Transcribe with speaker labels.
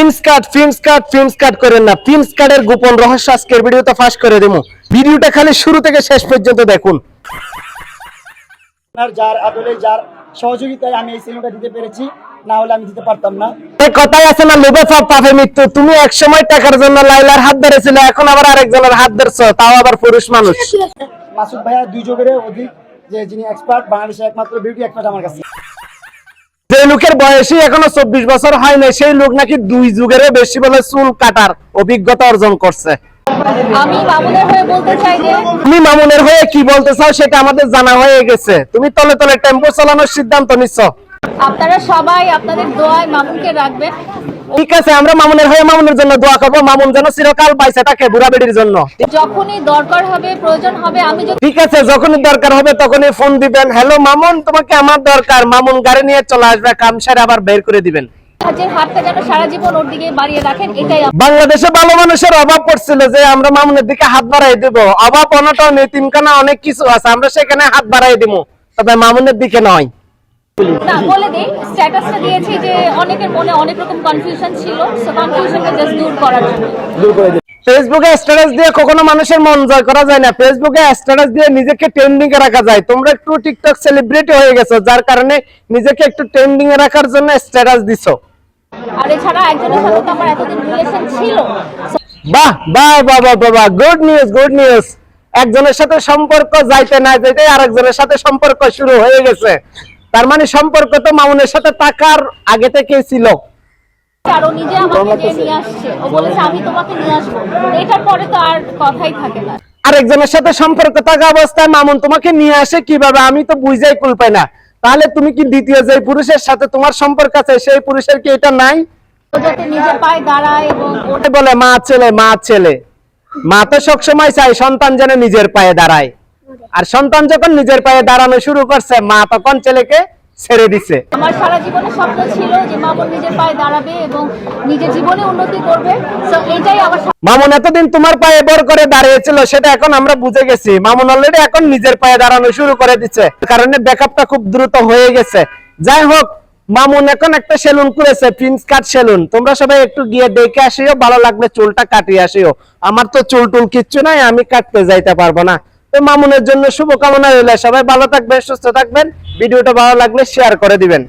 Speaker 1: ফিন্স কাট কাট কাট করেন না। গোপন রহস্য আজকের ভিডিওতে ফাঁস করে দেবো। ভিডিওটা খালি শুরু থেকে শেষ পর্যন্ত দেখুন।
Speaker 2: আপনার যার আদলে যার সহযোগিতায় আমি এই সিনেমাটা দিতে পেরেছি না হলে আমি দিতে পারতাম না।
Speaker 1: এই কথাই আছে না পাপে মৃত্যু। তুমি এক সময় টাকার জন্য লাইলার হাত ধরেছিলে এখন আবার আরেকজনের হাত ধরছো তাও আবার পুরুষ মানুষ।
Speaker 2: মাসুদ ভাইয়া দুই যুগের অধিক যে যিনি এক্সপার্ট বাংলাদেশের একমাত্র বিউটি এক্সপার্ট আমার কাছে।
Speaker 1: লোকের বয়সই এখনও চব্বিশ বছর হয় নাই। সেই লোক নাকি দুই যুগের বেশি বলে চুল কাটার অভিজ্ঞতা অর্জন করছে।
Speaker 3: আমি মামুনের হয়ে বলতে চাই যে
Speaker 1: তুমি মামুনের হয়ে কি বলতে চাও সেটা আমাদের জানা হয়ে গেছে। তুমি তলে তলে টেম্পো চালানোর সিদ্ধান্ত নিচ্ছ।
Speaker 3: আপনারা সবাই আপনাদের দোয়ায় মামুনকে রাখবেন।
Speaker 1: ঠিক আছে আমরা মামুনের হয়ে মামুনের জন্য দোয়া করব। মামুন যেন চিরকাল পাইছে তাকে বুড়া বেডির জন্য।
Speaker 3: যখনই দরকার হবে প্রয়োজন হবে আমি
Speaker 1: ঠিক আছে যখনই দরকার হবে তখনই ফোন দিবেন। হ্যালো মামুন তোমাকে আমার দরকার। মামুন গাড়ি নিয়ে চলে আসবে কাম সেরে আবার বের করে দিবেন।
Speaker 3: আমার।
Speaker 1: বাংলাদেশে ভালো মানুষের অভাব পড়ছিল যে আমরা মামুনের দিকে হাত বাড়াই দেব। অভাব অনটন এতিমখানা অনেক কিছু আছে আমরা সেখানে হাত বাড়াই দিব। তবে মামুনের দিকে নয়।
Speaker 3: না বলে দিই স্ট্যাটাসটা দিয়েছি যে অনেকের মনে অনেক রকম কনফিউশন ছিল সো কনফিউশনটা জাস্ট দূর করার জন্য।
Speaker 1: ফেসবুকে স্ট্যাটাস দিয়ে কখনো মানুষের মন জয় করা যায় না। ফেসবুকে স্ট্যাটাস দিয়ে নিজেকে ট্রেন্ডিং এ রাখা যায়। তোমরা একটু টিকটক সেলিব্রিটি হয়ে গেছো যার কারণে নিজেকে একটু ট্রেন্ডিং এ রাখার জন্য স্ট্যাটাস দিছো।
Speaker 3: আর এছাড়া একজনের সাথে তো আমার এতদিন রিলেশন ছিল।
Speaker 1: বাহ বাহ বাহ বাহ বাহ, বাহ। গুড নিউজ গুড নিউজ একজনের সাথে সম্পর্ক যাইতে না যাইতে আরেকজনের সাথে সম্পর্ক শুরু হয়ে গেছে। তার মানে সম্পর্ক তো মামুনের সাথে টাকার আগে থেকে ছিল।
Speaker 3: আর ও নিজে আমাকে নিয়ে আসছে ও বলেছে আমি তোমাকে নিয়ে আসব। এটার পরে তো আর কথাই থাকে না।
Speaker 1: আরেকজনের সাথে সম্পর্ক থাকা অবস্থায় মামুন তোমাকে নিয়ে আসে কীভাবে? আমি তো বুঝাই কুল পাই না। তাহলে তুমি কি দ্বিতীয় যে পুরুষের সাথে তোমার সম্পর্ক আছে সেই পুরুষের কি এটা নাই? বলে মা ছেলে মা ছেলে। মা তো সবসময় চাই সন্তান যেন নিজের পায়ে দাঁড়ায়। আর সন্তান যখন নিজের পায়ে দাঁড়ানো শুরু করছে মা তখন ছেলেকে ছেড়ে দিছে।
Speaker 3: আমার সারা জীবনে স্বপ্ন ছিল যে মামুন নিজের পায়ে দাঁড়াবে এবং নিজের জীবনে উন্নতি করবে। এটাই আমার।
Speaker 1: মামুন এতদিন তোমার পায়ে বর করে দাঁড়িয়েছিল সেটা এখন আমরা বুঝে গেছি। মামুন অলরেডি এখন নিজের পায়ে দাঁড়ানো শুরু করে দিচ্ছে কারণে ব্যাকআপটা খুব দ্রুত হয়ে গেছে। যাই হোক মামুন এখন একটা সেলুন করেছে প্রিন্স কাট সেলুন। তোমরা সবাই একটু গিয়ে দেখে আসিও ভালো লাগবে চুলটা কাটিয়ে আসিও। আমার তো চুল টুল কিচ্ছু নাই আমি কাটতে যাইতে পারব না। তো মামুনের জন্য শুভকামনা রইল। সবাই ভালো থাকবেন, সুস্থ থাকবেন। ভিডিওটা ভালো লাগলে শেয়ার করে দিবেন।